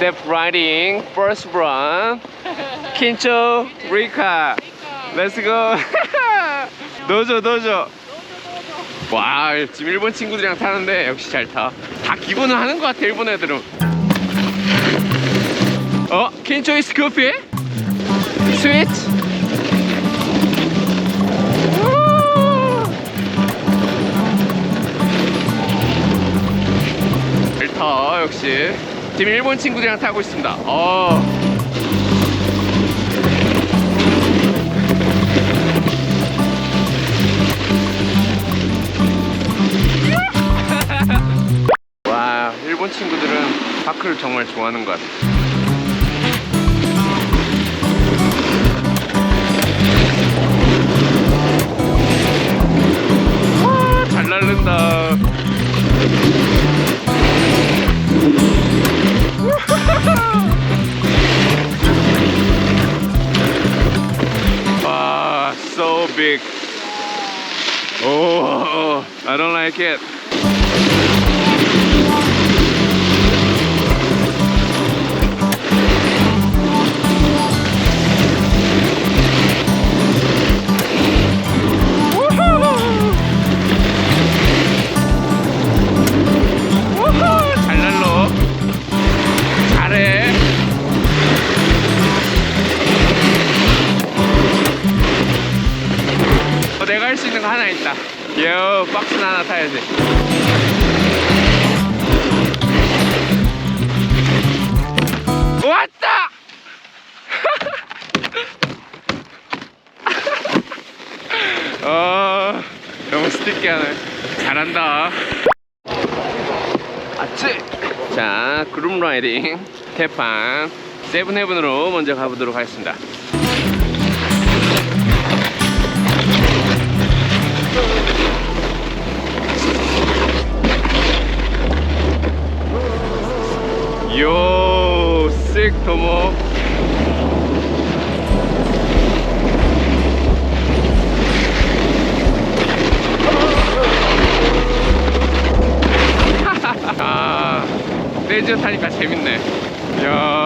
step riding first run. 킨초 리카. Let's go. 도저 도저. 와 지금 일본 친구들이랑 타는데 역시 잘 타. 다 기본은 하는 것 같아 일본 애들은. 어 킨초 이스 커피? 스위트? 타 역시 지금 일본 친구들이랑 타고 있습니다. 어. 와 일본 친구들은 파크를 정말 좋아하는 것 같아. 와, like it. 왔다! 어, 너무 스티키하네. 잘한다. 아치! 자, 그룹 라이딩, 태판, 세븐헤븐으로 먼저 가보도록 하겠습니다. 야.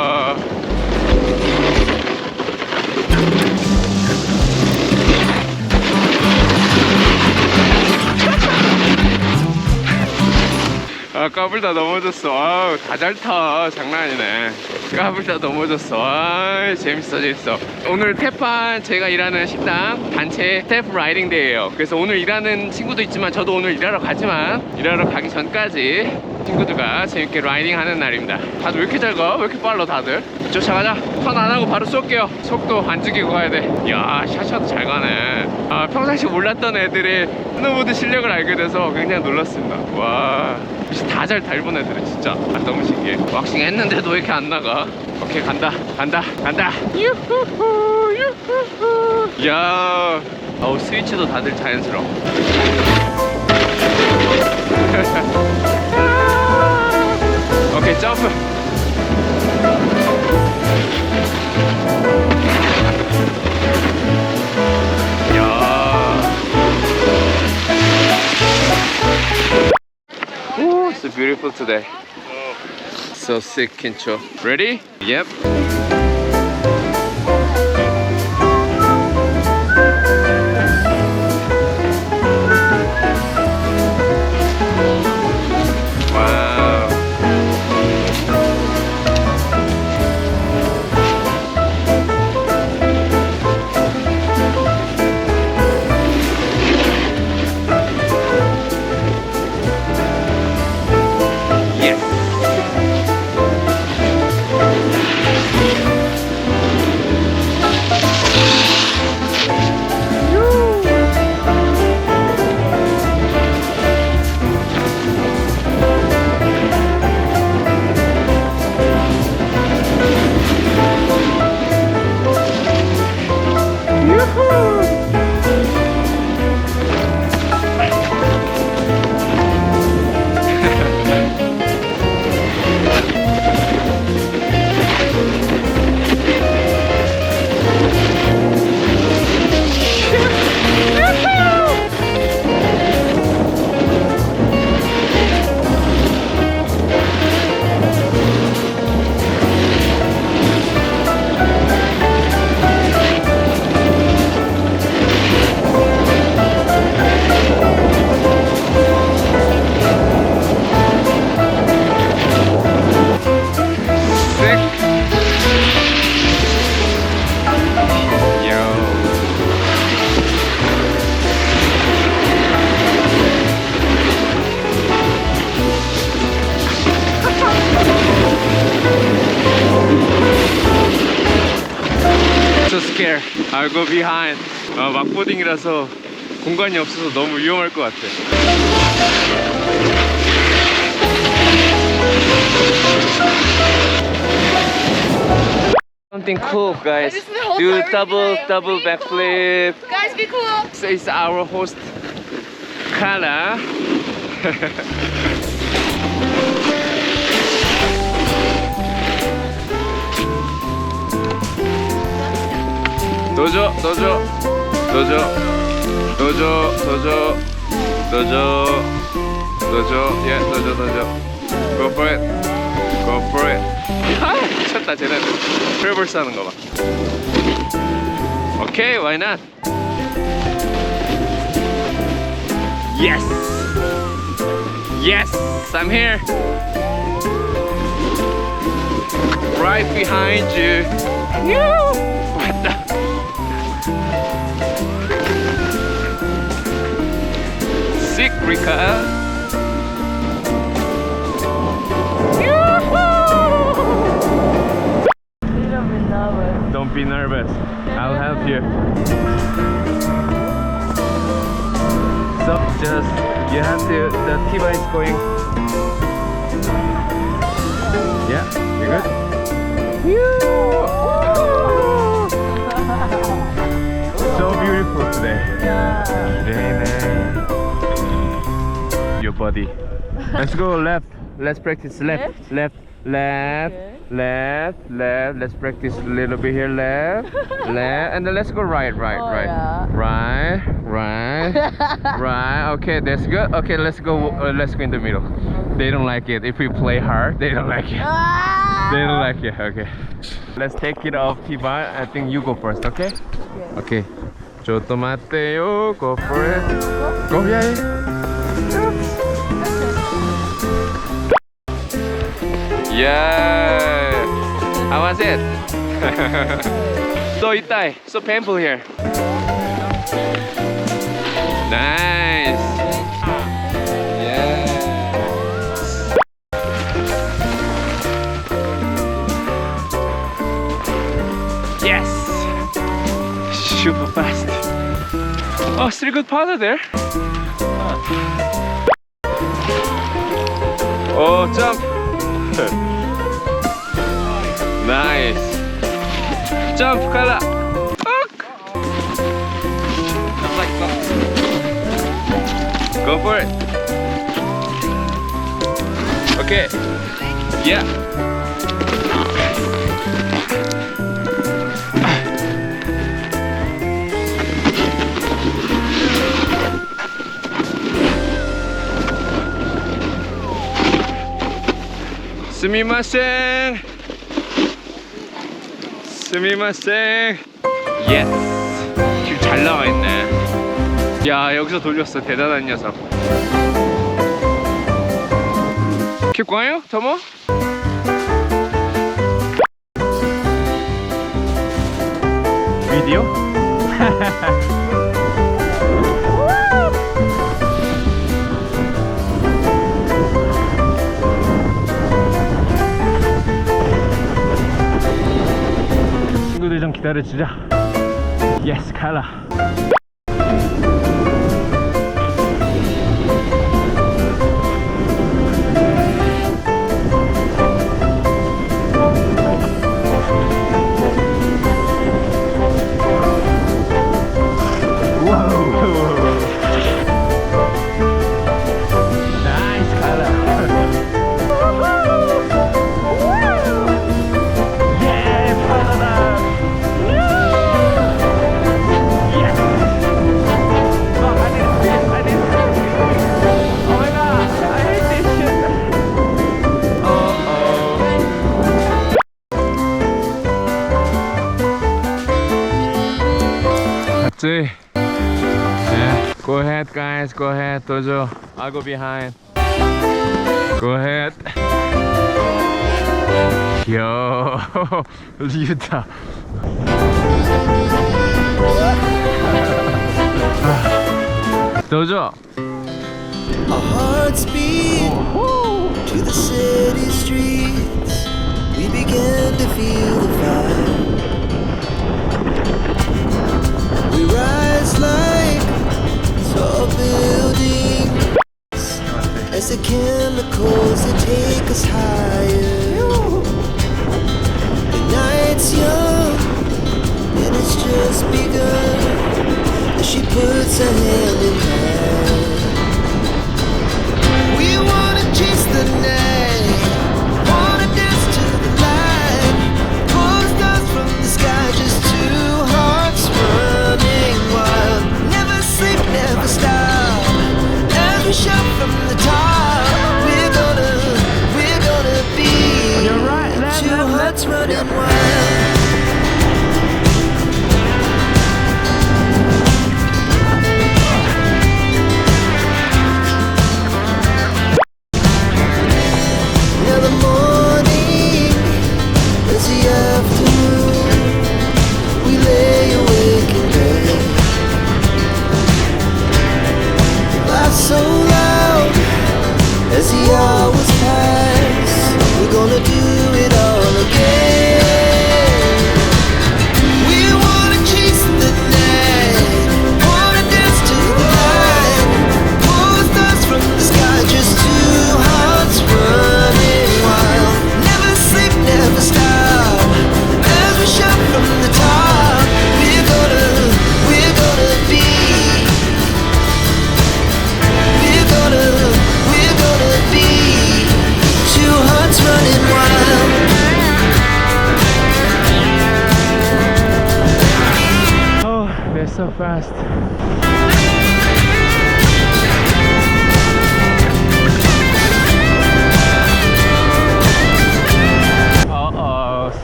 아 까불다 넘어졌어. 아우 다 잘 타. 장난 아니네. 까불다 넘어졌어. 아 재밌어 재밌어. 오늘 태판 제가 일하는 식당 단체 스태프 라이딩 데이에요. 그래서 오늘 일하는 친구도 있지만 저도 오늘 일하러 가지만 일하러 가기 전까지 친구들과 재밌게 라이딩 하는 날입니다. 다들 왜 이렇게 잘 가? 왜 이렇게 빨라 다들? 쫓아가자. 턴 안 하고 바로 쏠게요. 속도 안 죽이고 가야 돼야 샤샤도 잘 가네. 아 평상시 몰랐던 애들의 스노보드 실력을 알게 돼서 굉장히 놀랐습니다. 와 다잘다 일본 애들은 진짜 아, 너무 신기해. 왁싱 했는데도 왜 이렇게 안 나가. 오케이 간다. 간다. 간다. 유후후 유후후. 야. 어우 스위치도 다들 자연스러워. 오케이 점프 beautiful today. So sick, Kincho. Ready? Yep. I'll go behind. 어, 막보딩이라서 공간이 없어서 너무 위험할 것 같아. Something cool, guys. Do double double Be backflip. Guys, be cool. So it's our host, Kala. 登場登場登場登場登場登場登場 yeah go for it go for it. ちょっと焦らない Okay why not? Yes! Yes I'm here. Right behind you. Yeah. Africa. Don't be nervous. I'll help you. So just you have to the Tiba is going. Yeah, you good? So beautiful today. Yeah. Eh? Body. Let's go left. Let's practice left, left, left, left, left. Let's practice a little bit here. Left, left, and then let's go right, right, Oh, right, yeah. right, right, right. Okay, that's good. Okay, let's go. Uh, let's go in the middle. They don't like it if we play hard. They don't like it. They don't like it. Okay. Let's take it off, T-bar. I think you go first. Okay. Okay. Yo tomateo. Go for it. Go yeah. Yeah. How was it? so itai. So painful here. Nice. Yeah. Yes. Super fast. Oh, still good powder there. Oh, jump. nice. Jump, Kala. Go for it. Okay. Yeah. 스미마생 스미마생 예스 지금 잘 나와 있네. 야 여기서 돌렸어. 대단한 녀석. Going, Tomo? 비디오? 的支架。Yes，开了。 맞지? Yeah. Go ahead, guys. Go ahead, Tojo. I'll go behind. Go ahead. Yo. Dojo. Our hearts beat to the city streets. We began to feel 'Cause higher. The night's young, and it's just begun. And she puts her hand in mine. was past. We're gonna do it all again. fast.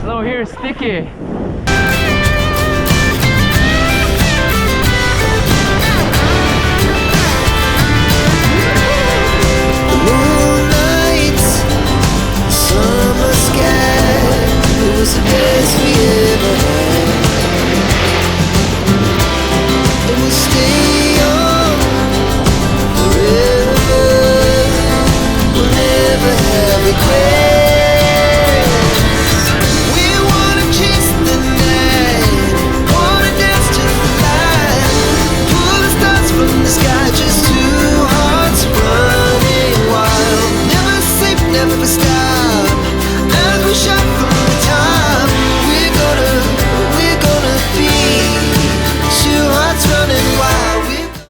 slow here, sticky. Moonlight, summer sky, it was the best we ever the